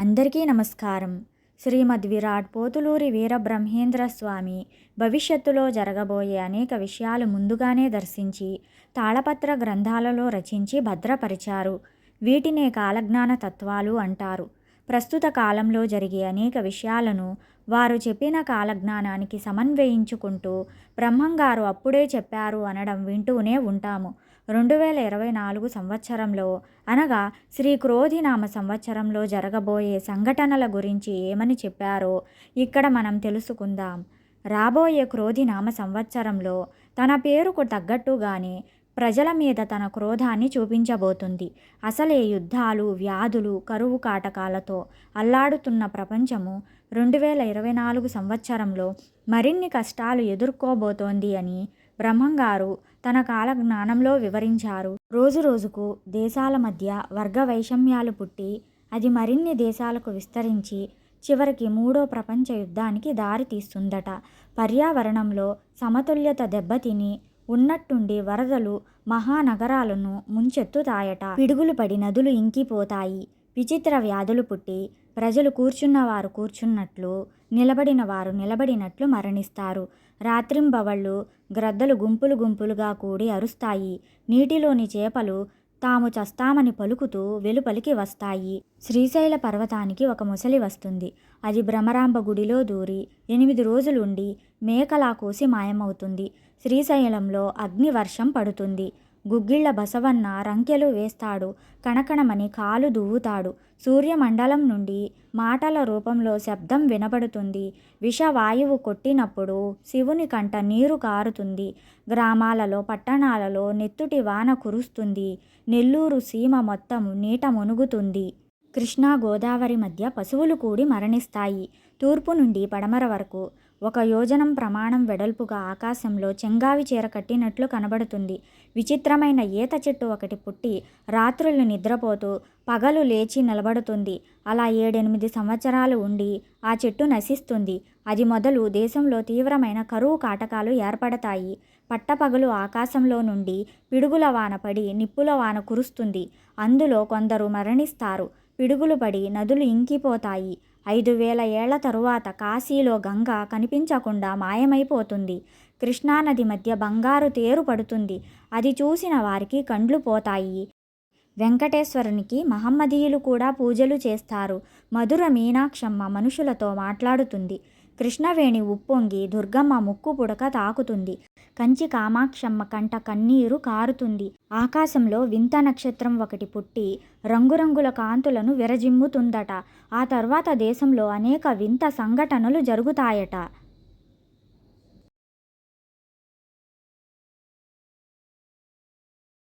అందరికీ నమస్కారం. శ్రీమద్ విరాట్ పోతులూరి వీరబ్రహ్మేంద్ర స్వామి భవిష్యత్తులో జరగబోయే అనేక విషయాలు ముందుగానే దర్శించి తాళపత్ర గ్రంథాలలో రచించి భద్రపరిచారు. వీటినే కాలజ్ఞాన తత్వాలు అంటారు. ప్రస్తుత కాలంలో జరిగే అనేక విషయాలను వారు చెప్పిన కాలజ్ఞానానికి సమన్వయించుకుంటూ బ్రహ్మంగారు అప్పుడే చెప్పారు అనడం వింటూనే ఉంటాము. రెండు వేల ఇరవై నాలుగు సంవత్సరంలో అనగా శ్రీ క్రోధినామ సంవత్సరంలో జరగబోయే సంఘటనల గురించి ఏమని చెప్పారో ఇక్కడ మనం తెలుసుకుందాం. రాబోయే క్రోధినామ సంవత్సరంలో తన పేరుకు తగ్గట్టుగానే ప్రజల మీద తన క్రోధాన్ని చూపించబోతుంది. అసలే యుద్ధాలు వ్యాధులు కరువు కాటకాలతో అల్లాడుతున్న ప్రపంచము రెండు వేల ఇరవై నాలుగు సంవత్సరంలో మరిన్ని కష్టాలు ఎదుర్కోబోతోంది అని బ్రహ్మంగారు తన కాల జ్ఞానంలో వివరించారు. రోజు రోజుకు దేశాల మధ్య వర్గ వైషమ్యాలు పుట్టి అది మరిన్ని దేశాలకు విస్తరించి చివరికి మూడో ప్రపంచ యుద్ధానికి దారి తీస్తుందట పర్యావరణంలో సమతుల్యత దెబ్బతిని ఉన్నట్టుండి వరదలు మహానగరాలను ముంచెత్తుతాయట. పిడుగులు పడి నదులు ఇంకిపోతాయి. విచిత్ర వ్యాధులు పుట్టి ప్రజలు కూర్చున్నవారు కూర్చున్నట్లు నిలబడిన వారు నిలబడినట్లు మరణిస్తారు. రాత్రింబవళ్ళు గ్రద్దలు గుంపులు గుంపులుగా కూడి అరుస్తాయి. నీటిలోని చేపలు తాము చస్తామని పలుకుతూ వెలుపలికి వస్తాయి. శ్రీశైల పర్వతానికి ఒక ముసలి వస్తుంది. అది భ్రమరాంబ గుడిలో దూరి ఎనిమిది రోజులుండి మేకలా కోసి మాయమవుతుంది. శ్రీశైలంలో అగ్ని వర్షం పడుతుంది. గుగ్గిళ్ళ బసవన్న రంకెలు వేస్తాడు కణకణమని కాలు దువ్వుతాడు. సూర్యమండలం నుండి మాటల రూపంలో శబ్దం వినబడుతుంది విషవాయువు కొట్టినప్పుడు శివుని కంట నీరు కారుతుంది. గ్రామాలలో పట్టణాలలో నెత్తుటి వాన కురుస్తుంది. నెల్లూరు సీమ మొత్తం నీట మునుగుతుంది. కృష్ణా గోదావరి మధ్య పశువులు కూడి మరణిస్తాయి. తూర్పు నుండి పడమర వరకు ఒక యోజనం ప్రమాణం వెడల్పుగా ఆకాశంలో చెంగావి చీర కట్టినట్లు కనబడుతుంది. విచిత్రమైన ఈత చెట్టు ఒకటి పుట్టి రాత్రులు నిద్రపోతూ పగలు లేచి నిలబడుతుంది. అలా ఏడెనిమిది సంవత్సరాలు ఉండి ఆ చెట్టు నశిస్తుంది. అది మొదలు దేశంలో తీవ్రమైన కరువు కాటకాలు ఏర్పడతాయి. పట్టపగలు ఆకాశంలో నుండి పిడుగుల వాన పడి నిప్పుల వాన కురుస్తుంది. అందులో కొందరు మరణిస్తారు. పిడుగులు పడి నదులు ఇంకిపోతాయి. ఐదు వేల ఏళ్ళ తరువాత కాశీలో గంగ కనిపించకుండా మాయమైపోతుంది. కృష్ణానది మధ్య బంగారు తేరు పడుతుంది. అది చూసిన వారికి కండ్లు పోతాయి. వెంకటేశ్వరునికి మహమ్మదీయులు కూడా పూజలు చేస్తారు. మధుర మీనాక్షమ్మ మనుషులతో మాట్లాడుతుంది. కృష్ణవేణి ఉప్పొంగి దుర్గమ్మ ముక్కు పుడక తాకుతుంది. కంచి కామాక్షమ్మ కంట కన్నీరు కారుతుంది. ఆకాశంలో వింత నక్షత్రం ఒకటి పుట్టి రంగురంగుల కాంతులను విరజిమ్ముతుందట. ఆ తర్వాత దేశంలో అనేక వింత సంఘటనలు జరుగుతాయట.